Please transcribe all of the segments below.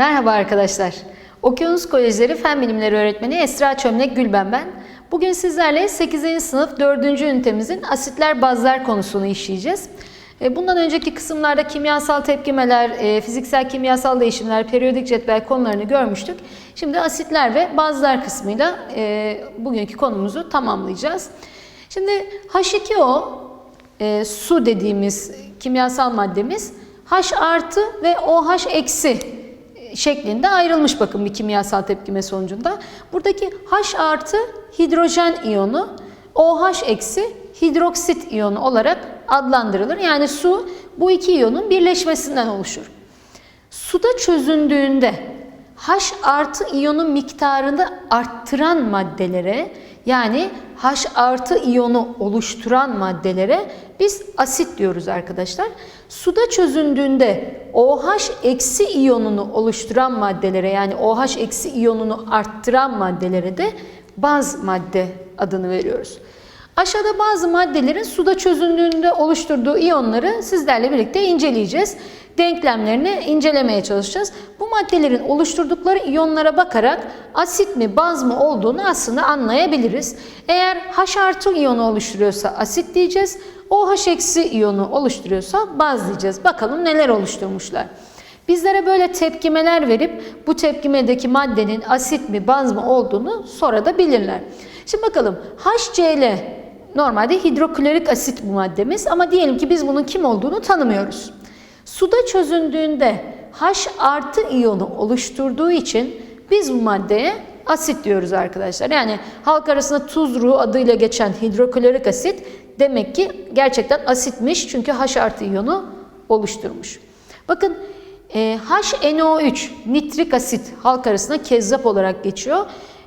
Merhaba arkadaşlar. Okyanus Kolejleri Fen Bilimleri Öğretmeni Esra Çömlek Gülben ben. Bugün sizlerle 8. sınıf 4. ünitemizin asitler bazlar konusunu işleyeceğiz. E, Bundan önceki kısımlarda kimyasal tepkimeler, e, fiziksel kimyasal değişimler, periyodik cetvel konularını görmüştük. Şimdi asitler ve bazlar kısmıyla e, bugünkü konumuzu tamamlayacağız. Şimdi H2O e, su dediğimiz kimyasal maddemiz H artı ve OH eksi şeklinde ayrılmış bakın bir kimyasal tepkime sonucunda. Buradaki H artı hidrojen iyonu, OH eksi hidroksit iyonu olarak adlandırılır. Yani su bu iki iyonun birleşmesinden oluşur. Suda çözündüğünde H artı iyonu miktarını arttıran maddelere yani H artı iyonu oluşturan maddelere biz asit diyoruz arkadaşlar. Suda çözündüğünde OH eksi iyonunu oluşturan maddelere yani OH eksi iyonunu arttıran maddelere de baz madde adını veriyoruz. Aşağıda bazı maddelerin suda çözündüğünde oluşturduğu iyonları sizlerle birlikte inceleyeceğiz. Denklemlerini incelemeye çalışacağız. Bu maddelerin oluşturdukları iyonlara bakarak asit mi baz mı olduğunu aslında anlayabiliriz. Eğer H artı iyonu oluşturuyorsa asit diyeceğiz. OH eksi iyonu oluşturuyorsa baz diyeceğiz. Bakalım neler oluşturmuşlar. Bizlere böyle tepkimeler verip bu tepkimedeki maddenin asit mi baz mı olduğunu sonra da bilirler. Şimdi bakalım HCl normalde hidroklorik asit bu maddemiz ama diyelim ki biz bunun kim olduğunu tanımıyoruz. Suda çözündüğünde H artı iyonu oluşturduğu için biz bu maddeye asit diyoruz arkadaşlar. Yani halk arasında tuz ruhu adıyla geçen hidroklorik asit demek ki gerçekten asitmiş çünkü H artı iyonu oluşturmuş. Bakın e, HNO3 nitrik asit halk arasında kezzap olarak geçiyor.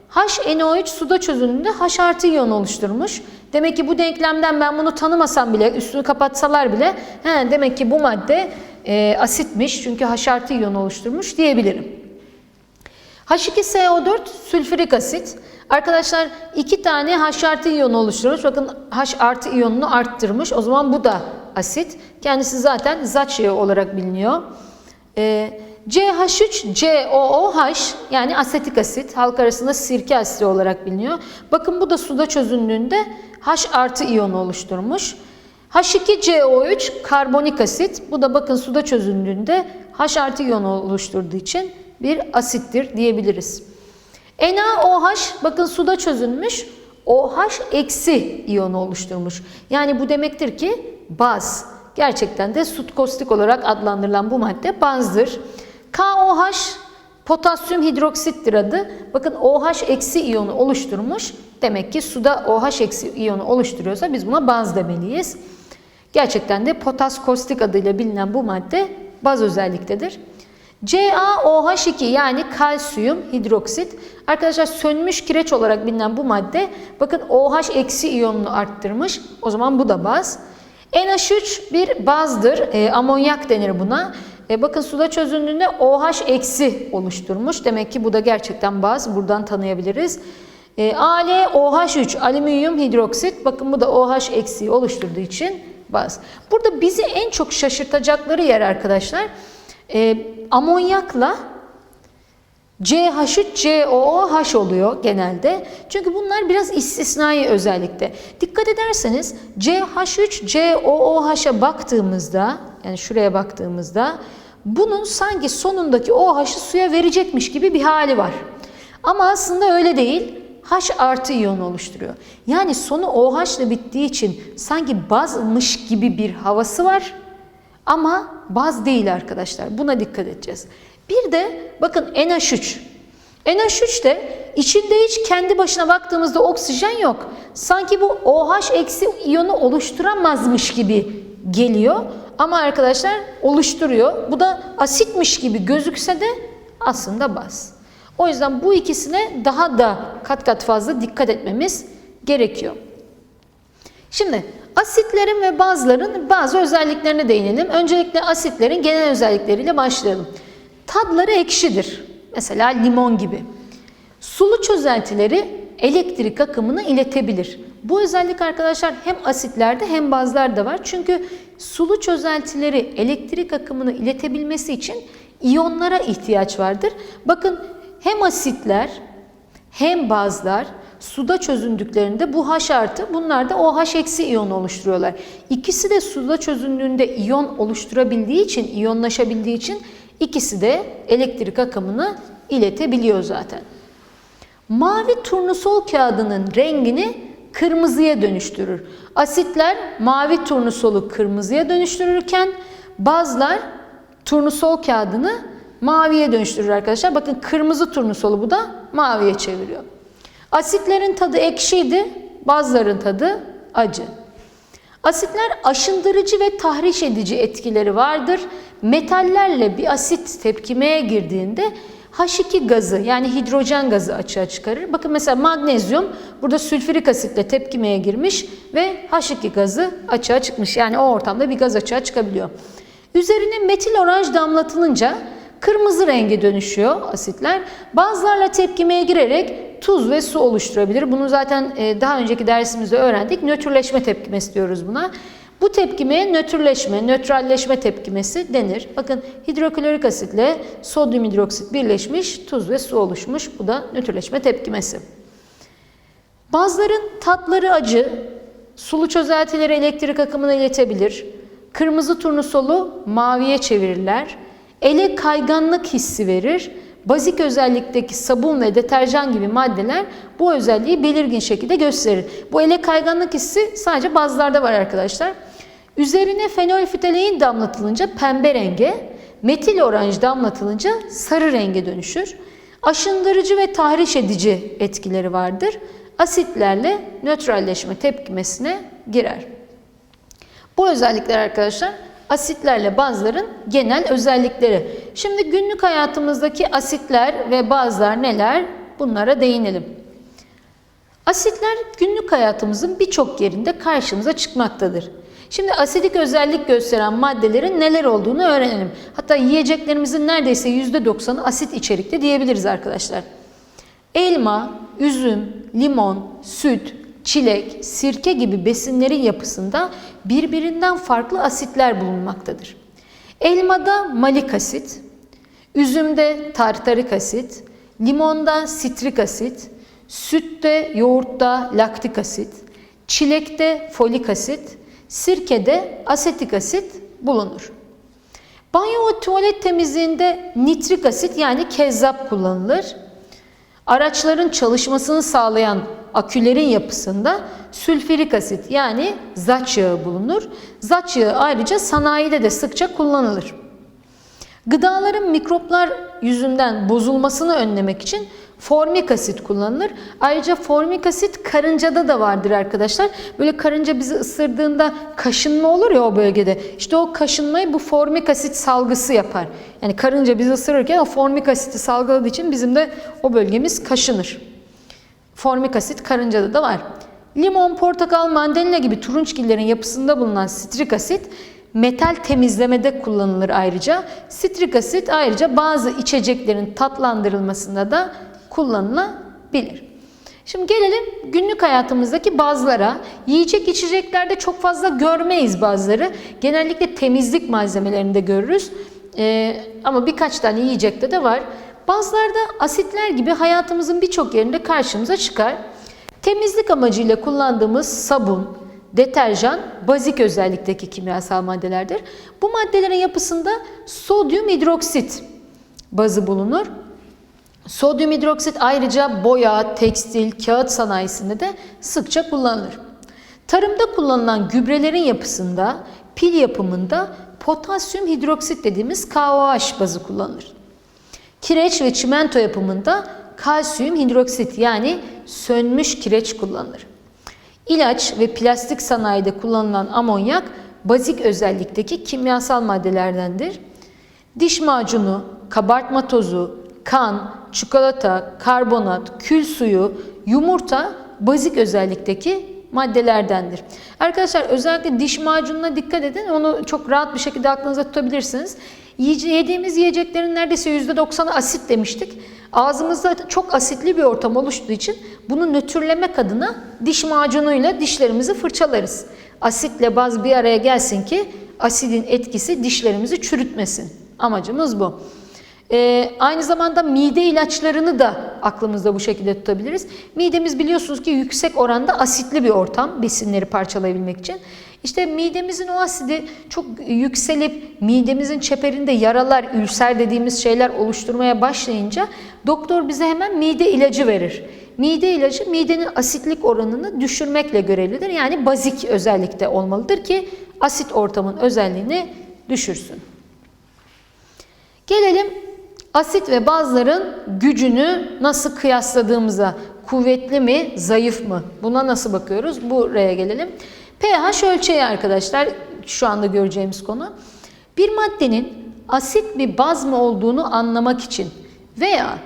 HNO3 suda çözüldüğünde H artı iyon oluşturmuş. Demek ki bu denklemden ben bunu tanımasam bile, üstünü kapatsalar bile he, demek ki bu madde e, asitmiş çünkü H artı iyon oluşturmuş diyebilirim. H2SO4 sülfürik asit. Arkadaşlar iki tane H artı iyonu oluşturmuş. Bakın H artı iyonunu arttırmış. O zaman bu da asit. Kendisi zaten ZaCl olarak biliniyor. Ee, CH3COOH yani asetik asit halk arasında sirke asidi olarak biliniyor. Bakın bu da suda çözündüğünde H artı iyonu oluşturmuş. H2CO3 karbonik asit. Bu da bakın suda çözündüğünde H artı iyonu oluşturduğu için bir asittir diyebiliriz. NaOH bakın suda çözülmüş OH eksi iyonu oluşturmuş. Yani bu demektir ki baz. Gerçekten de sut kostik olarak adlandırılan bu madde bazdır. KOH potasyum hidroksittir adı. Bakın OH eksi iyonu oluşturmuş. Demek ki suda OH eksi iyonu oluşturuyorsa biz buna baz demeliyiz. Gerçekten de potas kostik adıyla bilinen bu madde baz özelliktedir. CaOH2 yani kalsiyum hidroksit. Arkadaşlar sönmüş kireç olarak bilinen bu madde bakın OH iyonunu arttırmış. O zaman bu da baz. NH3 bir bazdır. E, amonyak denir buna. E, bakın suda çözüldüğünde OH oluşturmuş. Demek ki bu da gerçekten baz. Buradan tanıyabiliriz. E, AlOH3 alüminyum hidroksit. Bakın bu da OH oluşturduğu için baz. Burada bizi en çok şaşırtacakları yer arkadaşlar e, amonyakla CH3COOH oluyor genelde. Çünkü bunlar biraz istisnai özellikte. Dikkat ederseniz CH3COOH'a baktığımızda yani şuraya baktığımızda bunun sanki sonundaki OH'ı suya verecekmiş gibi bir hali var. Ama aslında öyle değil. H artı iyon oluşturuyor. Yani sonu OH ile bittiği için sanki bazmış gibi bir havası var. Ama baz değil arkadaşlar. Buna dikkat edeceğiz. Bir de bakın NH3. NH3 de içinde hiç kendi başına baktığımızda oksijen yok. Sanki bu OH eksi iyonu oluşturamazmış gibi geliyor. Ama arkadaşlar oluşturuyor. Bu da asitmiş gibi gözükse de aslında baz. O yüzden bu ikisine daha da kat kat fazla dikkat etmemiz gerekiyor. Şimdi asitlerin ve bazların bazı özelliklerine değinelim. Öncelikle asitlerin genel özellikleriyle başlayalım. Tadları ekşidir. Mesela limon gibi. Sulu çözeltileri elektrik akımını iletebilir. Bu özellik arkadaşlar hem asitlerde hem bazlarda var. Çünkü sulu çözeltileri elektrik akımını iletebilmesi için iyonlara ihtiyaç vardır. Bakın hem asitler hem bazlar suda çözündüklerinde bu H artı bunlar da OH eksi iyon oluşturuyorlar. İkisi de suda çözündüğünde iyon oluşturabildiği için, iyonlaşabildiği için ikisi de elektrik akımını iletebiliyor zaten. Mavi turnusol kağıdının rengini kırmızıya dönüştürür. Asitler mavi turnusolu kırmızıya dönüştürürken bazlar turnusol kağıdını maviye dönüştürür arkadaşlar. Bakın kırmızı turnusolu bu da maviye çeviriyor. Asitlerin tadı ekşiydi, bazların tadı acı. Asitler aşındırıcı ve tahriş edici etkileri vardır. Metallerle bir asit tepkimeye girdiğinde H2 gazı yani hidrojen gazı açığa çıkarır. Bakın mesela magnezyum burada sülfürik asitle tepkimeye girmiş ve H2 gazı açığa çıkmış. Yani o ortamda bir gaz açığa çıkabiliyor. Üzerine metil oranj damlatılınca kırmızı renge dönüşüyor asitler. Bazılarla tepkimeye girerek tuz ve su oluşturabilir. Bunu zaten e, daha önceki dersimizde öğrendik. Nötrleşme tepkimesi diyoruz buna. Bu tepkimeye nötrleşme, nötralleşme tepkimesi denir. Bakın hidroklorik asitle sodyum hidroksit birleşmiş, tuz ve su oluşmuş. Bu da nötrleşme tepkimesi. Bazıların tatları acı, sulu çözeltileri elektrik akımını iletebilir. Kırmızı turnusolu maviye çevirirler. Ele kayganlık hissi verir. Bazik özellikteki sabun ve deterjan gibi maddeler bu özelliği belirgin şekilde gösterir. Bu ele kayganlık hissi sadece bazılarda var arkadaşlar. Üzerine fenolftalein damlatılınca pembe renge, metil oranj damlatılınca sarı renge dönüşür. Aşındırıcı ve tahriş edici etkileri vardır. Asitlerle nötralleşme tepkimesine girer. Bu özellikler arkadaşlar asitlerle bazların genel özellikleri. Şimdi günlük hayatımızdaki asitler ve bazlar neler? Bunlara değinelim. Asitler günlük hayatımızın birçok yerinde karşımıza çıkmaktadır. Şimdi asidik özellik gösteren maddelerin neler olduğunu öğrenelim. Hatta yiyeceklerimizin neredeyse %90'ı asit içerikli diyebiliriz arkadaşlar. Elma, üzüm, limon, süt, çilek, sirke gibi besinlerin yapısında birbirinden farklı asitler bulunmaktadır. Elmada malik asit, üzümde tartarik asit, limonda sitrik asit, sütte, yoğurtta laktik asit, çilekte folik asit, sirkede asetik asit bulunur. Banyo ve tuvalet temizliğinde nitrik asit yani kezzap kullanılır. Araçların çalışmasını sağlayan akülerin yapısında sülfürik asit yani zaç yağı bulunur. Zaç yağı ayrıca sanayide de sıkça kullanılır. Gıdaların mikroplar yüzünden bozulmasını önlemek için formik asit kullanılır. Ayrıca formik asit karıncada da vardır arkadaşlar. Böyle karınca bizi ısırdığında kaşınma olur ya o bölgede. İşte o kaşınmayı bu formik asit salgısı yapar. Yani karınca bizi ısırırken o formik asiti salgıladığı için bizim de o bölgemiz kaşınır. Formik asit karıncada da var. Limon, portakal, mandalina gibi turunçgillerin yapısında bulunan sitrik asit metal temizlemede kullanılır ayrıca. Sitrik asit ayrıca bazı içeceklerin tatlandırılmasında da kullanılabilir. Şimdi gelelim günlük hayatımızdaki bazlara. Yiyecek içeceklerde çok fazla görmeyiz bazıları. Genellikle temizlik malzemelerinde görürüz. Ee, ama birkaç tane yiyecekte de var. Bazılarda asitler gibi hayatımızın birçok yerinde karşımıza çıkar. Temizlik amacıyla kullandığımız sabun, deterjan, bazik özellikteki kimyasal maddelerdir. Bu maddelerin yapısında sodyum hidroksit bazı bulunur. Sodyum hidroksit ayrıca boya, tekstil, kağıt sanayisinde de sıkça kullanılır. Tarımda kullanılan gübrelerin yapısında, pil yapımında potasyum hidroksit dediğimiz KOH bazı kullanılır. Kireç ve çimento yapımında kalsiyum hidroksit yani sönmüş kireç kullanılır. İlaç ve plastik sanayide kullanılan amonyak bazik özellikteki kimyasal maddelerdendir. Diş macunu, kabartma tozu, kan, çikolata, karbonat, kül suyu, yumurta bazik özellikteki maddelerdendir. Arkadaşlar özellikle diş macununa dikkat edin. Onu çok rahat bir şekilde aklınıza tutabilirsiniz. Yediğimiz yiyeceklerin neredeyse %90'ı asit demiştik. Ağzımızda çok asitli bir ortam oluştuğu için bunu nötrlemek adına diş macunuyla dişlerimizi fırçalarız. Asitle baz bir araya gelsin ki asidin etkisi dişlerimizi çürütmesin. Amacımız bu. Ee, aynı zamanda mide ilaçlarını da aklımızda bu şekilde tutabiliriz. Midemiz biliyorsunuz ki yüksek oranda asitli bir ortam besinleri parçalayabilmek için. İşte midemizin o asidi çok yükselip midemizin çeperinde yaralar, ülser dediğimiz şeyler oluşturmaya başlayınca doktor bize hemen mide ilacı verir. Mide ilacı midenin asitlik oranını düşürmekle görevlidir. Yani bazik özellikte olmalıdır ki asit ortamın özelliğini düşürsün. Gelelim asit ve bazların gücünü nasıl kıyasladığımıza. Kuvvetli mi, zayıf mı? Buna nasıl bakıyoruz? Buraya gelelim. pH ölçeği arkadaşlar şu anda göreceğimiz konu. Bir maddenin asit bir baz mı olduğunu anlamak için veya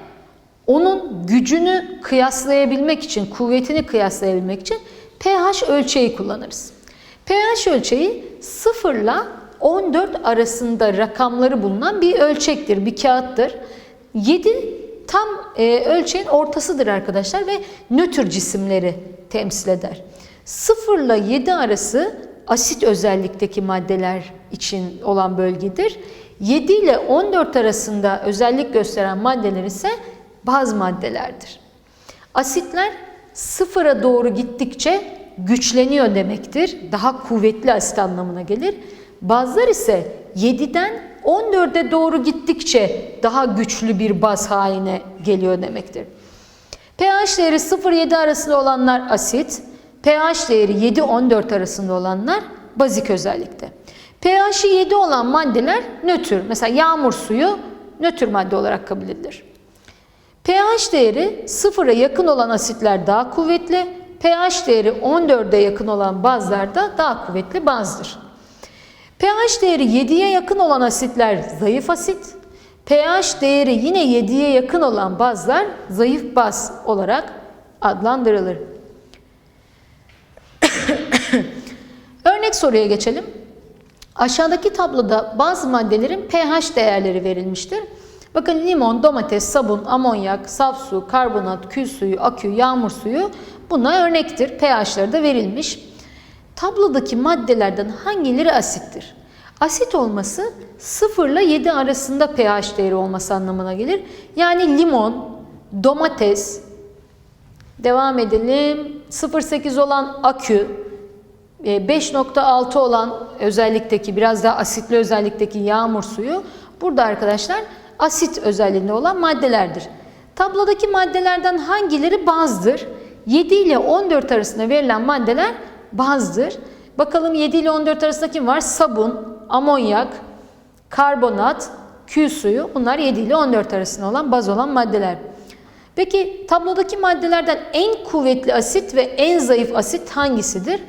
onun gücünü kıyaslayabilmek için, kuvvetini kıyaslayabilmek için pH ölçeği kullanırız. pH ölçeği 0 ile 14 arasında rakamları bulunan bir ölçektir, bir kağıttır. 7 tam e, ölçeğin ortasıdır arkadaşlar ve nötr cisimleri temsil eder. 0 ile 7 arası asit özellikteki maddeler için olan bölgedir. 7 ile 14 arasında özellik gösteren maddeler ise baz maddelerdir. Asitler sıfıra doğru gittikçe güçleniyor demektir. Daha kuvvetli asit anlamına gelir. Bazlar ise 7'den 14'e doğru gittikçe daha güçlü bir baz haline geliyor demektir. pH değeri 0-7 arasında olanlar asit, pH değeri 7-14 arasında olanlar bazik özellikte. pH'i 7 olan maddeler nötr. Mesela yağmur suyu nötr madde olarak kabul edilir. pH değeri 0'a yakın olan asitler daha kuvvetli, pH değeri 14'e yakın olan bazlar da daha kuvvetli bazdır. pH değeri 7'ye yakın olan asitler zayıf asit, pH değeri yine 7'ye yakın olan bazlar zayıf baz olarak adlandırılır. Örnek soruya geçelim. Aşağıdaki tabloda bazı maddelerin pH değerleri verilmiştir. Bakın limon, domates, sabun, amonyak, saf su, karbonat, kül suyu, akü, yağmur suyu buna örnektir. pH'ları da verilmiş. Tablodaki maddelerden hangileri asittir? Asit olması 0 ile 7 arasında pH değeri olması anlamına gelir. Yani limon, domates, devam edelim. 0.8 olan akü, 5.6 olan özellikteki biraz daha asitli özellikteki yağmur suyu burada arkadaşlar asit özelliğinde olan maddelerdir. Tablodaki maddelerden hangileri bazdır? 7 ile 14 arasında verilen maddeler bazdır. Bakalım 7 ile 14 arasında kim var? Sabun, amonyak, karbonat, kül suyu bunlar 7 ile 14 arasında olan baz olan maddeler. Peki tablodaki maddelerden en kuvvetli asit ve en zayıf asit hangisidir?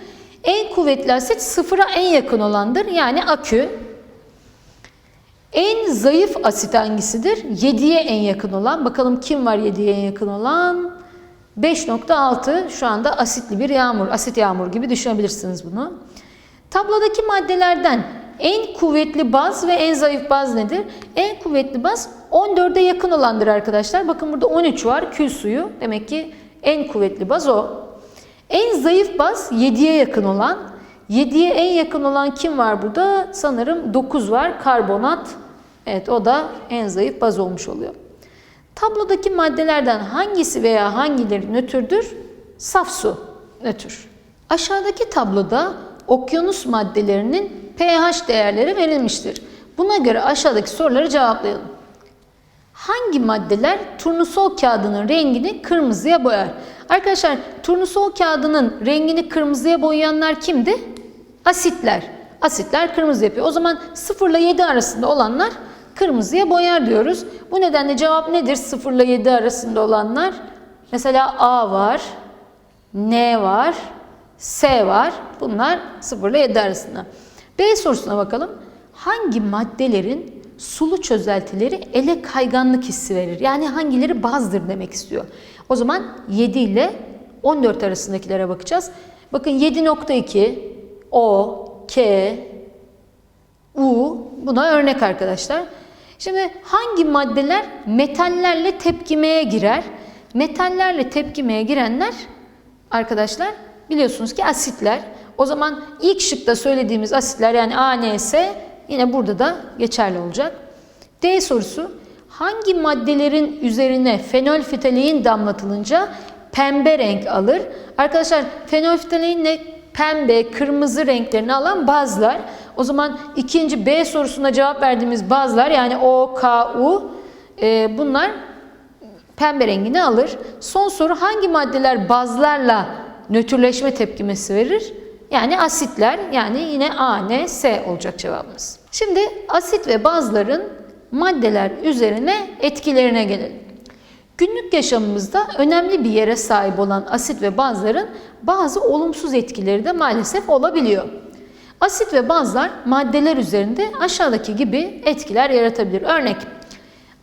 En kuvvetli asit sıfıra en yakın olandır. Yani akü. En zayıf asit hangisidir? 7'ye en yakın olan. Bakalım kim var 7'ye en yakın olan? 5.6 şu anda asitli bir yağmur. Asit yağmur gibi düşünebilirsiniz bunu. Tablodaki maddelerden en kuvvetli baz ve en zayıf baz nedir? En kuvvetli baz 14'e yakın olandır arkadaşlar. Bakın burada 13 var kül suyu. Demek ki en kuvvetli baz o. En zayıf baz 7'ye yakın olan. 7'ye en yakın olan kim var burada? Sanırım 9 var. Karbonat. Evet o da en zayıf baz olmuş oluyor. Tablodaki maddelerden hangisi veya hangileri nötrdür? Saf su nötr. Aşağıdaki tabloda okyanus maddelerinin pH değerleri verilmiştir. Buna göre aşağıdaki soruları cevaplayalım. Hangi maddeler turnusol kağıdının rengini kırmızıya boyar? Arkadaşlar turnusol kağıdının rengini kırmızıya boyayanlar kimdi? Asitler. Asitler kırmızı yapıyor. O zaman 0 ile 7 arasında olanlar kırmızıya boyar diyoruz. Bu nedenle cevap nedir 0 ile 7 arasında olanlar? Mesela A var, N var, S var. Bunlar 0 ile 7 arasında. B sorusuna bakalım. Hangi maddelerin sulu çözeltileri ele kayganlık hissi verir? Yani hangileri bazdır demek istiyor. O zaman 7 ile 14 arasındakilere bakacağız. Bakın 7.2 O, K, U buna örnek arkadaşlar. Şimdi hangi maddeler metallerle tepkimeye girer? Metallerle tepkimeye girenler arkadaşlar biliyorsunuz ki asitler. O zaman ilk şıkta söylediğimiz asitler yani A, N, S yine burada da geçerli olacak. D sorusu hangi maddelerin üzerine fenolftalein damlatılınca pembe renk alır? Arkadaşlar fenolftalein ne? Pembe, kırmızı renklerini alan bazlar. O zaman ikinci B sorusuna cevap verdiğimiz bazlar yani O, K, U e, bunlar pembe rengini alır. Son soru hangi maddeler bazlarla nötrleşme tepkimesi verir? Yani asitler yani yine A, N, S olacak cevabımız. Şimdi asit ve bazların maddeler üzerine etkilerine gelelim. Günlük yaşamımızda önemli bir yere sahip olan asit ve bazların bazı olumsuz etkileri de maalesef olabiliyor. Asit ve bazlar maddeler üzerinde aşağıdaki gibi etkiler yaratabilir. Örnek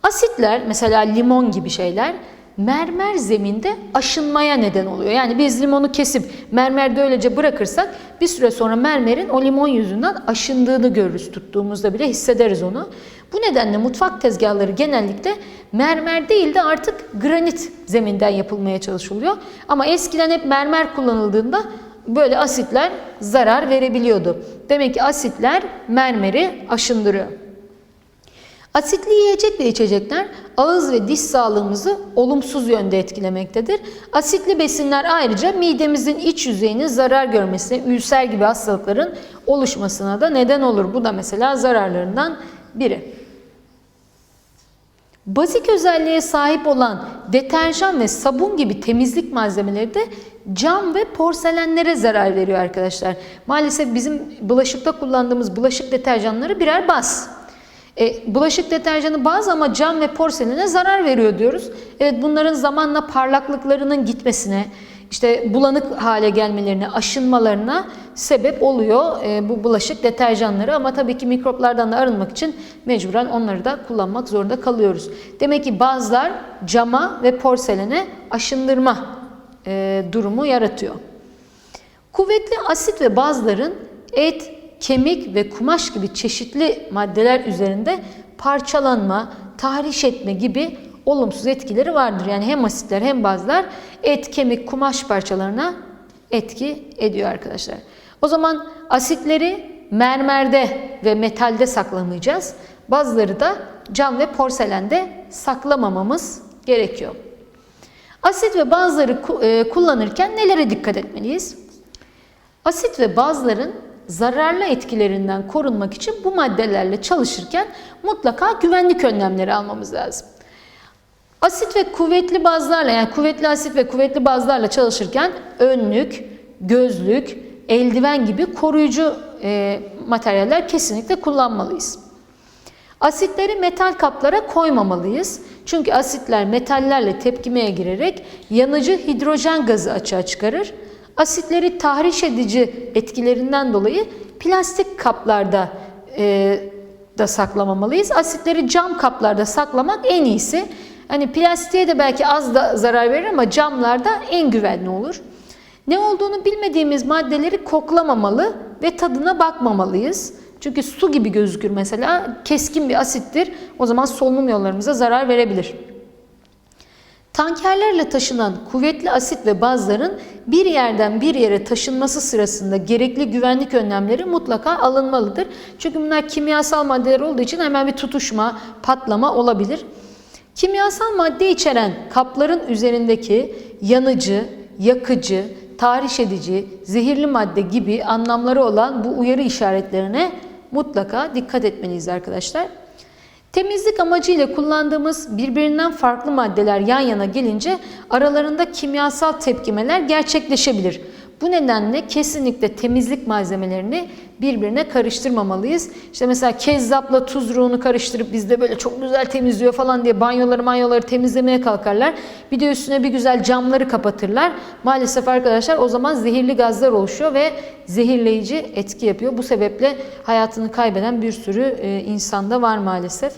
Asitler mesela limon gibi şeyler mermer zeminde aşınmaya neden oluyor. Yani biz limonu kesip mermerde öylece bırakırsak bir süre sonra mermerin o limon yüzünden aşındığını görürüz. Tuttuğumuzda bile hissederiz onu. Bu nedenle mutfak tezgahları genellikle mermer değil de artık granit zeminden yapılmaya çalışılıyor. Ama eskiden hep mermer kullanıldığında böyle asitler zarar verebiliyordu. Demek ki asitler mermeri aşındırıyor. Asitli yiyecek ve içecekler ağız ve diş sağlığımızı olumsuz yönde etkilemektedir. Asitli besinler ayrıca midemizin iç yüzeyinin zarar görmesine, ülser gibi hastalıkların oluşmasına da neden olur. Bu da mesela zararlarından biri. Bazik özelliğe sahip olan deterjan ve sabun gibi temizlik malzemeleri de cam ve porselenlere zarar veriyor arkadaşlar. Maalesef bizim bulaşıkta kullandığımız bulaşık deterjanları birer baz. E, bulaşık deterjanı bazı ama cam ve porselene zarar veriyor diyoruz. Evet bunların zamanla parlaklıklarının gitmesine, işte bulanık hale gelmelerine, aşınmalarına sebep oluyor e, bu bulaşık deterjanları. Ama tabii ki mikroplardan da arınmak için mecburen onları da kullanmak zorunda kalıyoruz. Demek ki bazılar cama ve porselene aşındırma e, durumu yaratıyor. Kuvvetli asit ve bazların et, kemik ve kumaş gibi çeşitli maddeler üzerinde parçalanma, tahriş etme gibi olumsuz etkileri vardır. Yani hem asitler hem bazılar et, kemik, kumaş parçalarına etki ediyor arkadaşlar. O zaman asitleri mermerde ve metalde saklamayacağız. Bazıları da cam ve porselende saklamamamız gerekiyor. Asit ve bazıları e, kullanırken nelere dikkat etmeliyiz? Asit ve bazların zararlı etkilerinden korunmak için bu maddelerle çalışırken mutlaka güvenlik önlemleri almamız lazım. Asit ve kuvvetli bazlarla yani kuvvetli asit ve kuvvetli bazlarla çalışırken önlük, gözlük, eldiven gibi koruyucu e, materyaller kesinlikle kullanmalıyız. Asitleri metal kaplara koymamalıyız. Çünkü asitler metallerle tepkimeye girerek yanıcı hidrojen gazı açığa çıkarır. Asitleri tahriş edici etkilerinden dolayı plastik kaplarda e, da saklamamalıyız. Asitleri cam kaplarda saklamak en iyisi. Hani plastiğe de belki az da zarar verir ama camlarda en güvenli olur. Ne olduğunu bilmediğimiz maddeleri koklamamalı ve tadına bakmamalıyız. Çünkü su gibi gözükür mesela keskin bir asittir. O zaman solunum yollarımıza zarar verebilir. Tankerlerle taşınan kuvvetli asit ve bazların bir yerden bir yere taşınması sırasında gerekli güvenlik önlemleri mutlaka alınmalıdır. Çünkü bunlar kimyasal maddeler olduğu için hemen bir tutuşma, patlama olabilir. Kimyasal madde içeren kapların üzerindeki yanıcı, yakıcı, tahriş edici, zehirli madde gibi anlamları olan bu uyarı işaretlerine mutlaka dikkat etmeliyiz arkadaşlar. Temizlik amacıyla kullandığımız birbirinden farklı maddeler yan yana gelince aralarında kimyasal tepkimeler gerçekleşebilir. Bu nedenle kesinlikle temizlik malzemelerini birbirine karıştırmamalıyız. İşte mesela kezzapla tuz ruhunu karıştırıp bizde böyle çok güzel temizliyor falan diye banyoları manyoları temizlemeye kalkarlar. Bir de üstüne bir güzel camları kapatırlar. Maalesef arkadaşlar o zaman zehirli gazlar oluşuyor ve zehirleyici etki yapıyor. Bu sebeple hayatını kaybeden bir sürü insanda var maalesef.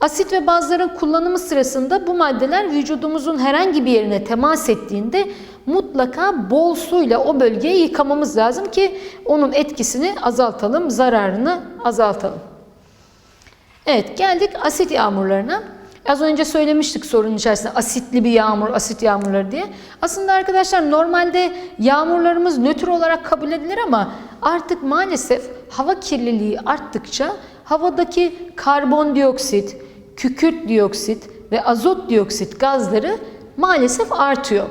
Asit ve bazların kullanımı sırasında bu maddeler vücudumuzun herhangi bir yerine temas ettiğinde mutlaka bol suyla o bölgeyi yıkamamız lazım ki onun etkisini azaltalım, zararını azaltalım. Evet geldik asit yağmurlarına. Az önce söylemiştik sorunun içerisinde asitli bir yağmur, asit yağmurları diye. Aslında arkadaşlar normalde yağmurlarımız nötr olarak kabul edilir ama artık maalesef hava kirliliği arttıkça havadaki karbondioksit, kükürt dioksit ve azot dioksit gazları maalesef artıyor.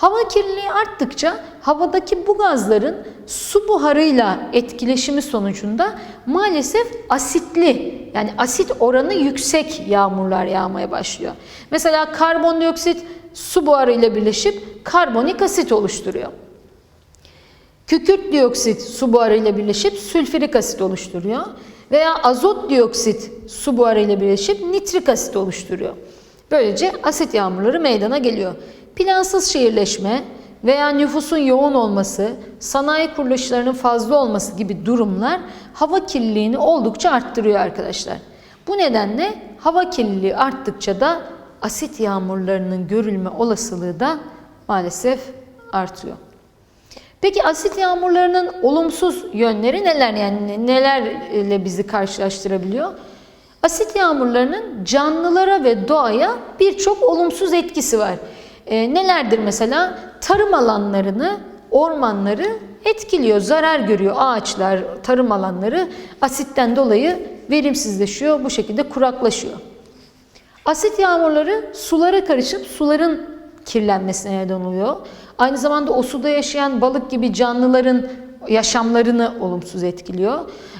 Hava kirliliği arttıkça havadaki bu gazların su buharıyla etkileşimi sonucunda maalesef asitli yani asit oranı yüksek yağmurlar yağmaya başlıyor. Mesela karbondioksit su buharıyla birleşip karbonik asit oluşturuyor. Kükürt dioksit su buharıyla birleşip sülfürik asit oluşturuyor. Veya azot dioksit su buharıyla birleşip nitrik asit oluşturuyor. Böylece asit yağmurları meydana geliyor. Plansız şehirleşme veya nüfusun yoğun olması, sanayi kuruluşlarının fazla olması gibi durumlar hava kirliliğini oldukça arttırıyor arkadaşlar. Bu nedenle hava kirliliği arttıkça da asit yağmurlarının görülme olasılığı da maalesef artıyor. Peki asit yağmurlarının olumsuz yönleri neler? Yani nelerle bizi karşılaştırabiliyor? Asit yağmurlarının canlılara ve doğaya birçok olumsuz etkisi var. E, nelerdir mesela? Tarım alanlarını, ormanları etkiliyor, zarar görüyor. Ağaçlar, tarım alanları asitten dolayı verimsizleşiyor, bu şekilde kuraklaşıyor. Asit yağmurları sulara karışıp suların kirlenmesine neden oluyor. Aynı zamanda o suda yaşayan balık gibi canlıların yaşamlarını olumsuz etkiliyor.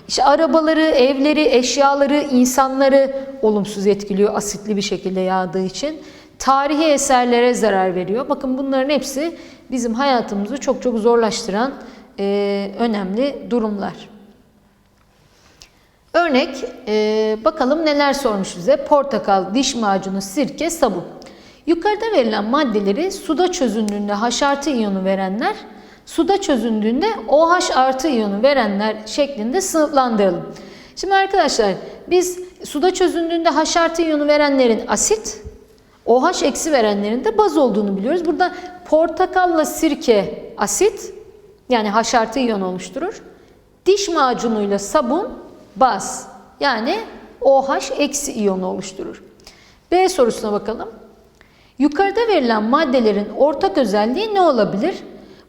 İşte arabaları, evleri, eşyaları, insanları olumsuz etkiliyor asitli bir şekilde yağdığı için. Tarihi eserlere zarar veriyor. Bakın bunların hepsi bizim hayatımızı çok çok zorlaştıran e, önemli durumlar. Örnek e, bakalım neler sormuş bize. Portakal, diş macunu, sirke, sabun. Yukarıda verilen maddeleri suda çözündüğünde H artı iyonu verenler, suda çözündüğünde OH artı iyonu verenler şeklinde sınıflandıralım. Şimdi arkadaşlar biz suda çözündüğünde H artı iyonu verenlerin asit, OH eksi verenlerin de baz olduğunu biliyoruz. Burada portakalla sirke asit yani H artı iyon oluşturur. Diş macunuyla sabun baz yani OH eksi iyonu oluşturur. B sorusuna bakalım. Yukarıda verilen maddelerin ortak özelliği ne olabilir?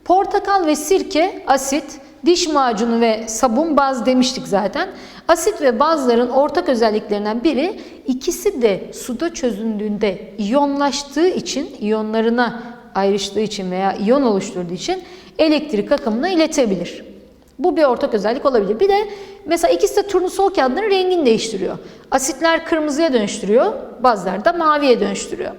Portakal ve sirke asit, diş macunu ve sabun baz demiştik zaten. Asit ve bazların ortak özelliklerinden biri ikisi de suda çözündüğünde iyonlaştığı için, iyonlarına ayrıştığı için veya iyon oluşturduğu için elektrik akımını iletebilir. Bu bir ortak özellik olabilir. Bir de mesela ikisi de turnusol kağıdının rengini değiştiriyor. Asitler kırmızıya dönüştürüyor, bazılar da maviye dönüştürüyor.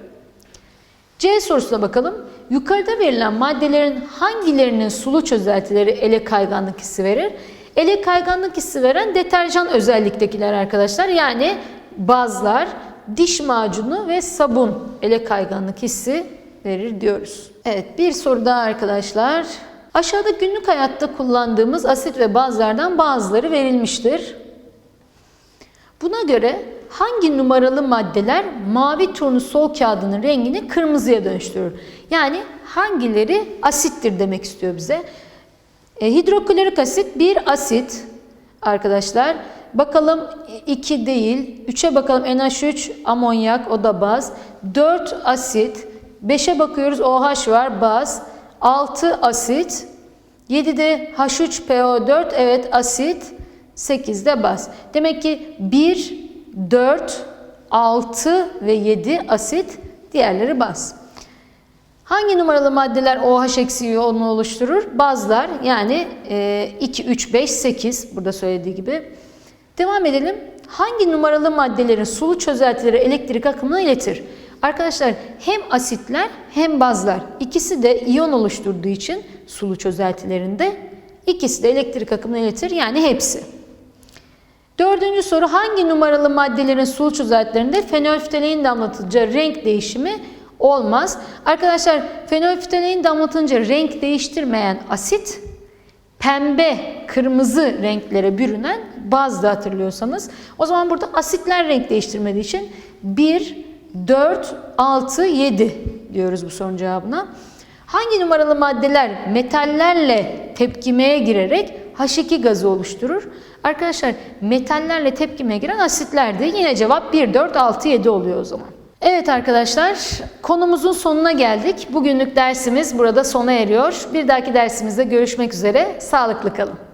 C sorusuna bakalım. Yukarıda verilen maddelerin hangilerinin sulu çözeltileri ele kayganlık hissi verir? Ele kayganlık hissi veren deterjan özelliktekiler arkadaşlar. Yani bazlar, diş macunu ve sabun ele kayganlık hissi verir diyoruz. Evet bir soru daha arkadaşlar. Aşağıda günlük hayatta kullandığımız asit ve bazlardan bazıları verilmiştir. Buna göre hangi numaralı maddeler mavi turnusol kağıdının rengini kırmızıya dönüştürür? Yani hangileri asittir demek istiyor bize. E, hidroklorik asit bir asit arkadaşlar. Bakalım 2 değil. 3'e bakalım NH3 amonyak o da baz. 4 asit. 5'e bakıyoruz OH var baz. 6 asit. 7'de H3PO4 evet asit. 8'de baz. Demek ki 1, 4, 6 ve 7 asit, diğerleri baz. Hangi numaralı maddeler OH iyonu oluşturur? Bazlar yani 2, 3, 5, 8 burada söylediği gibi. Devam edelim. Hangi numaralı maddelerin sulu çözeltileri elektrik akımını iletir? Arkadaşlar hem asitler hem bazlar ikisi de iyon oluşturduğu için sulu çözeltilerinde ikisi de elektrik akımını iletir yani hepsi. Dördüncü soru hangi numaralı maddelerin sulu çözeltilerinde fenolftalein damlatınca renk değişimi olmaz? Arkadaşlar fenolftalein damlatınca renk değiştirmeyen asit pembe, kırmızı renklere bürünen bazda hatırlıyorsanız. O zaman burada asitler renk değiştirmediği için 1, 4, 6, 7 diyoruz bu sorunun cevabına. Hangi numaralı maddeler metallerle tepkimeye girerek H2 gazı oluşturur? Arkadaşlar metallerle tepkimeye giren asitlerdi. Yine cevap 1, 4, 6, 7 oluyor o zaman. Evet arkadaşlar konumuzun sonuna geldik. Bugünlük dersimiz burada sona eriyor. Bir dahaki dersimizde görüşmek üzere. Sağlıklı kalın.